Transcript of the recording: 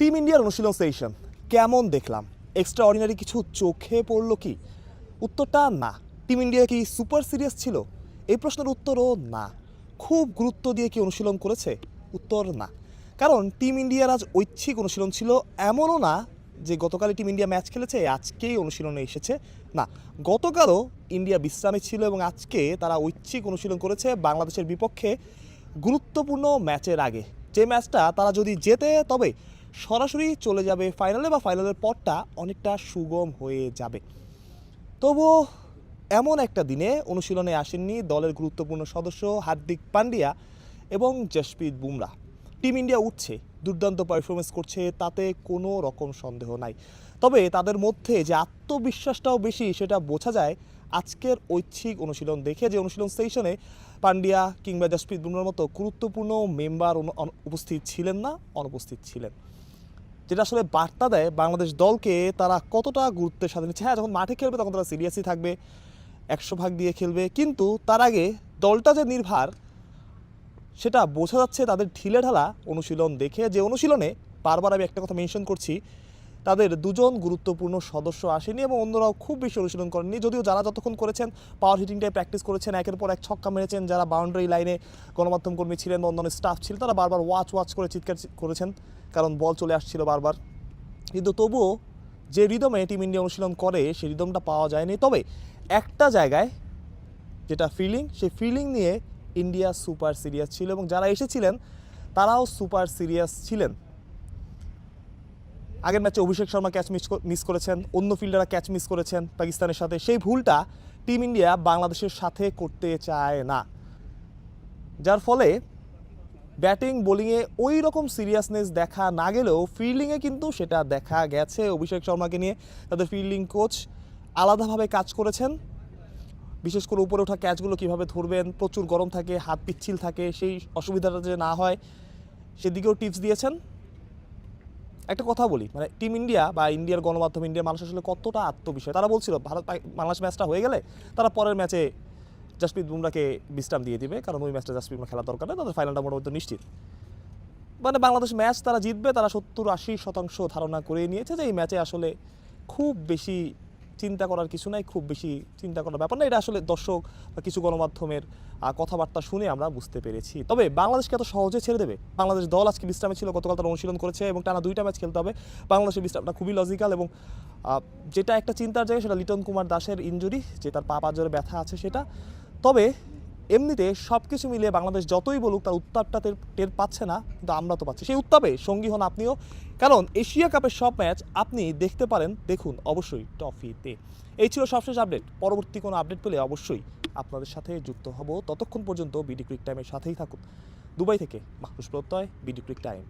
Team ইন্ডিয়ার অনুশীলন session কেমন দেখলাম? এক্সট্রা অর্ডিনারি কিছু চোখে পড়ল কি? উত্তরটা না। টিম ইন্ডিয়া কি সুপার সিরিয়াস ছিল? এই প্রশ্নের উত্তরও না। খুব গুরুত্ব দিয়ে কি অনুশীলন করেছে? উত্তর না। কারণ টিম ইন্ডিয়ার আজ ঐচ্ছিক অনুশীলন ছিল এমনও না যে গতকালই টিম ইন্ডিয়া ম্যাচ খেলেছে, আজকেই অনুশীলনে এসেছে। না, গতকালও ইন্ডিয়া বিশ্রামে ছিল এবং আজকে তারা ঐচ্ছিক অনুশীলন করেছে বাংলাদেশের বিপক্ষে গুরুত্বপূর্ণ ম্যাচের আগে। যে ম্যাচটা তারা যদি জেতে, তবে সরাসরি চলে যাবে ফাইনালে বা ফাইনালের পরটা অনেকটা সুগম হয়ে যাবে। তবুও এমন একটা দিনে অনুশীলনে আসেননি দলের গুরুত্বপূর্ণ সদস্য হার্দিক পান্ডিয়া এবং জসপ্রীত বুমরা। টিম ইন্ডিয়া উঠছে, দুর্দান্ত পারফরমেন্স করছে, তাতে কোনো রকম সন্দেহ নাই। তবে তাদের মধ্যে যে আত্মবিশ্বাসটাও বেশি, সেটা বোঝা যায় আজকের ঐচ্ছিক অনুশীলন দেখে, যে অনুশীলন সেশনে পান্ডিয়া কিংবা জসপ্রীত বুমরার মতো গুরুত্বপূর্ণ মেম্বার উপস্থিত ছিলেন না, অনুপস্থিত ছিলেন। যেটা আসলে বার্তা দেয় বাংলাদেশ দলকে তারা কতটা গুরুত্বের সাথে নিচ্ছে। হ্যাঁ যখন মাঠে খেলবে তখন তারা সিরিয়াসই থাকবে, একশো ভাগ দিয়ে খেলবে। কিন্তু তার আগে দলটা যে নির্ভার, সেটা বোঝা যাচ্ছে তাদের ঢিলে ঢালা অনুশীলন দেখে। যে অনুশীলনে বারবার আমি একটা কথা মেনশন করছি তাদের দুজন গুরুত্বপূর্ণ সদস্য আসেনি এবং অন্যরাও খুব বেশি অনুশীলন করেননি। যদিও যারা যতক্ষণ করেছেন পাওয়ার হিটিংটাই প্র্যাকটিস করেছেন, একের পর এক ছক্কা মেরেছেন, যারা বাউন্ডারি লাইনে গণমাধ্যম কর্মী ছিলেন বা অন্যান্য স্টাফ ছিল, তারা বারবার ওয়াচ ওয়াচ করে চিৎকার করেছেন, কারণ বল চলে আসছিল বারবার। কিন্তু তবুও যে রিদমে টিম ইন্ডিয়া অনুশীলন করে, সেই রিদমটা পাওয়া যায়নি। তবে একটা জায়গায় যেটা ফিলিং সেই ফিলিং নিয়ে ইন্ডিয়া সুপার সিরিয়াস ছিল এবং যারা এসেছিলেন, তারাও সুপার সিরিয়াস ছিলেন। আগের ম্যাচে Abhishek Sharma catch miss miss করেছেন, অন্য ফিল্ডাররা ক্যাচ মিস করেছেন পাকিস্তানের সাথে। সেই ভুলটা টিম ইন্ডিয়া বাংলাদেশের সাথে করতে চায় না। যার ফলে ব্যাটিং বোলিংয়ে ওই রকম সিরিয়াসনেস দেখা না গেলেও ফিল্ডিংয়ে কিন্তু সেটা দেখা গেছে। অভিষেক শর্মাকে নিয়ে তাদের ফিল্ডিং কোচ আলাদাভাবে কাজ করেছেন। বিশেষ করে উপরে ওঠা ক্যাচগুলো কীভাবে ধরবেন, প্রচুর গরম থাকে, হাত পিচ্ছিল থাকে, সেই অসুবিধাটা যে না হয়, সেদিকেও টিপস দিয়েছেন। একটা কথা বলি মানে টিম ইন্ডিয়া বা ইন্ডিয়ার গণমাধ্যম ইন্ডিয়ার মানুষ আসলে কতটা আত্মবিষয় তারা বলছিল, ভারত বাংলাদেশ ম্যাচটা হয়ে গেলে তারা পরের ম্যাচে জাসপ্রীত বুমরাকে বিশ্রাম দিয়ে দিবে, কারণ ওই ম্যাচটা জাসপ্রীত বুমরা খেলার দরকার নেই, তাদের ফাইনালটা মোটামুটি নিশ্চিত। মানে বাংলাদেশ ম্যাচ তারা জিতবে, তারা সত্তর আশি শতাংশ ধারণা করে নিয়েছে যে এই ম্যাচে আসলে খুব বেশি চিন্তা করার কিছু নাই, খুব বেশি চিন্তা করার ব্যাপার না এটা আসলে দর্শক বা কিছু গণমাধ্যমের কথাবার্তা শুনে আমরা বুঝতে পেরেছি। তবে বাংলাদেশকে এত সহজে ছেড়ে দেবে? বাংলাদেশ দল আজকে বিশ্রামে ছিল, গতকাল তারা অনুশীলন করেছে এবং টানা দুইটা ম্যাচ খেলতে হবে। বাংলাদেশের বিশ্রামটা খুবই লজিক্যাল এবং যেটা একটা চিন্তার জায়গা সেটা লিটন কুমার দাসের ইঞ্জুরি যে তার পা পাঁচজোরে ব্যথা আছে সেটা। তবে এমনিতে সব কিছু মিলিয়ে বাংলাদেশ যতই বলুক তার উত্তাপটা টের- পাচ্ছে না, কিন্তু আমরা তো পাচ্ছি। সেই উত্তাপে সঙ্গী হন আপনিও। কারণ এশিয়া কাপের সব ম্যাচ আপনি দেখতে পারেন, দেখুন অবশ্যই ট্রফিতে এই ছিল সবশেষ আপডেট। পরবর্তী কোনো আপডেট পেলে অবশ্যই আপনাদের সাথে যুক্ত হব। ততক্ষণ পর্যন্ত বিডি ক্রিক টাইমের সাথেই থাকুন। দুবাই থেকে মাহরুষ প্রত্যয়, বিডি ক্রিক টাইম।